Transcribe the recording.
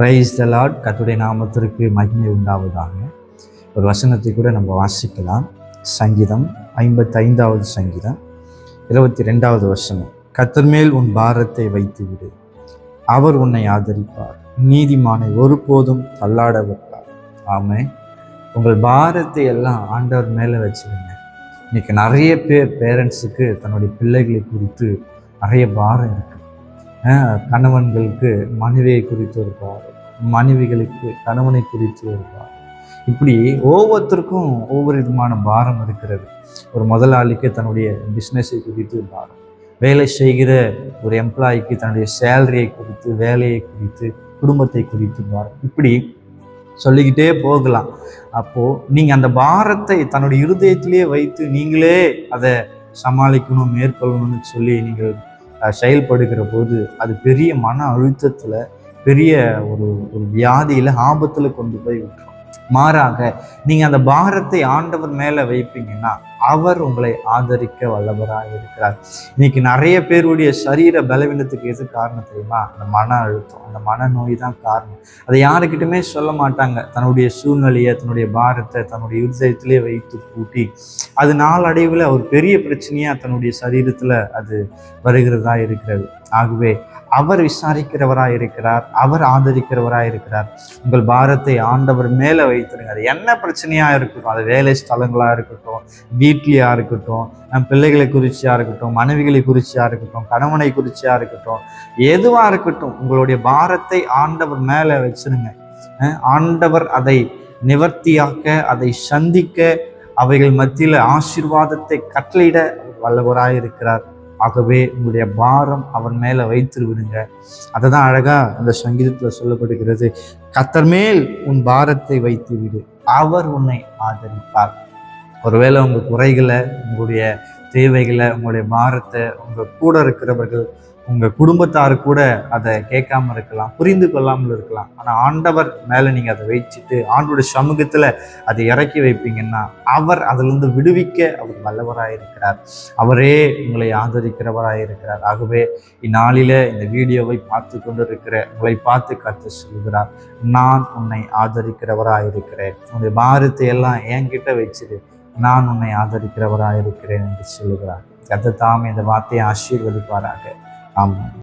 Praise the Lord கத்துடைய நாமத்திற்கு மகிமை உண்டாவதாக. ஒரு வசனத்தை கூட நம்ம வாசிக்கலாம். சங்கீதம் ஐம்பத்தைந்தாவது சங்கீதம் இருபத்தி ரெண்டாவது வசனம். கத்தர் மேல் உன் பாரத்தை வைத்து விடு அவர் உன்னை ஆதரிப்பார். நீதிமானை ஒருபோதும் தள்ளாட வைப்பார் ஆமே உங்கள் பாரத்தை எல்லாம் ஆண்டவர் மேலே வச்சுருங்க. இன்னைக்கு நிறைய பேர் பேரண்ட்ஸுக்கு தன்னுடைய பிள்ளைகளை குறித்து நிறைய பாரம் இருக்குது கணவன்களுக்கு மனைவியை குறித்து ஒரு பாடல் மனைவிகளுக்கு கணவனை குறித்து ஒரு பாடல் இப்படி ஒவ்வொருத்தருக்கும் ஒவ்வொரு விதமான பாரம் இருக்கிறது. ஒரு முதலாளிக்கு தன்னுடைய பிஸ்னஸை குறித்து பாரம். வேலை செய்கிற ஒரு எம்ப்ளாய்க்கு தன்னுடைய சேலரியை குறித்து வேலையை குறித்து குடும்பத்தை குறித்து பாரம். இப்படி சொல்லிக்கிட்டே போகலாம். அப்போது நீங்கள் அந்த பாரத்தை தன்னுடைய இருதயத்திலே வைத்து நீங்களே அதை சமாளிக்கணும் மேற்கொள்ளணும்னு சொல்லி நீங்கள் செயல்படுகிற போது அது பெரிய மன அழுத்தத்தில் பெரிய ஒரு ஒரு வியாதியில் ஆபத்தில் கொண்டு போய் விட்டுரும். மாறாக நீங்கள் அந்த பாரத்தை ஆண்டவர் மேலே வைப்பீங்கன்னா அவர் உங்களை ஆதரிக்க வல்லவராக இருக்கிறார். இன்னைக்கு நிறைய பேருடைய சரீர பலவீனத்துக்கு எது காரணம் தெரியுமா? அந்த மன அழுத்தம் அந்த மனநோய் தான் காரணம். அதை யாருக்கிட்டுமே சொல்ல மாட்டாங்க. தன்னுடைய சூழ்நிலையை தன்னுடைய பாரத்தை தன்னுடைய இருதயத்திலே வைத்து பூட்டி அது நாளடைவில் ஒரு பெரிய பிரச்சனையாக தன்னுடைய சரீரத்தில் அது வருகிறதா இருக்கிறது. ஆகவே அவர் விசாரிக்கிறவராக இருக்கிறார் அவர் ஆதரிக்கிறவராக இருக்கிறார் உங்கள் பாரத்தை ஆண்டவர் மேலே வைத்திருங்க. அது என்ன பிரச்சனையாக இருக்கட்டும் அது வேலை ஸ்தலங்களாக இருக்கட்டும் வீட்லையாக இருக்கட்டும் நம் பிள்ளைகளை குறிச்சியாக இருக்கட்டும் மனைவிகளை குறிச்சியாக இருக்கட்டும் கணவனை குறிச்சியாக இருக்கட்டும் எதுவாக இருக்கட்டும் உங்களுடைய பாரத்தை ஆண்டவர் மேலே வச்சிருங்க. ஆண்டவர் அதை நிவர்த்தியாக்க அதை சந்திக்க அவைகள் மத்தியில் ஆசீர்வாதத்தை கட்டளையிட வல்லவராக இருக்கிறார் ஆகவே உங்களுடைய பாரம் அவன் மேலே வைத்து விடுங்க அதை தான் அழகாக அந்த சங்கீதத்தில் சொல்லப்படுகிறது. கத்தர் மேல் உன் பாரத்தை வைத்து விடு அவர் உன்னை ஆதரிப்பார். ஒருவேளை உங்கள் குறைகளை உங்களுடைய தேவைகளை உங்களுடைய பாரத்தை உங்கள் கூட இருக்கிறவர்கள் உங்கள் குடும்பத்தார் கூட அதை கேட்காம இருக்கலாம் புரிந்து கொள்ளாமல் இருக்கலாம். ஆனால் ஆண்டவர் மேலே நீங்கள் அதை வைச்சிட்டு ஆண்டோட சமூகத்தில் அதை இறக்கி வைப்பீங்கன்னா அவர் அதிலிருந்து விடுவிக்க அவர் வல்லவராக இருக்கிறார் அவரே உங்களை ஆதரிக்கிறவராக இருக்கிறார் ஆகவே இந்நாளில் இந்த வீடியோவை பார்த்து கொண்டு இருக்கிற உங்களை பார்த்து கற்று சொல்கிறார் நான் உன்னை ஆதரிக்கிறவராக இருக்கிறேன் உன்னுடைய பாரத்தை எல்லாம் என்கிட்ட வச்சிரு. நான் உன்னை ஆதரிக்கிறவராக இருக்கிறேன் என்று சொல்லுகிறார். கத்த தாம் இந்த வார்த்தையை ஆசீர்வதிப்பாராக. ஆமாம்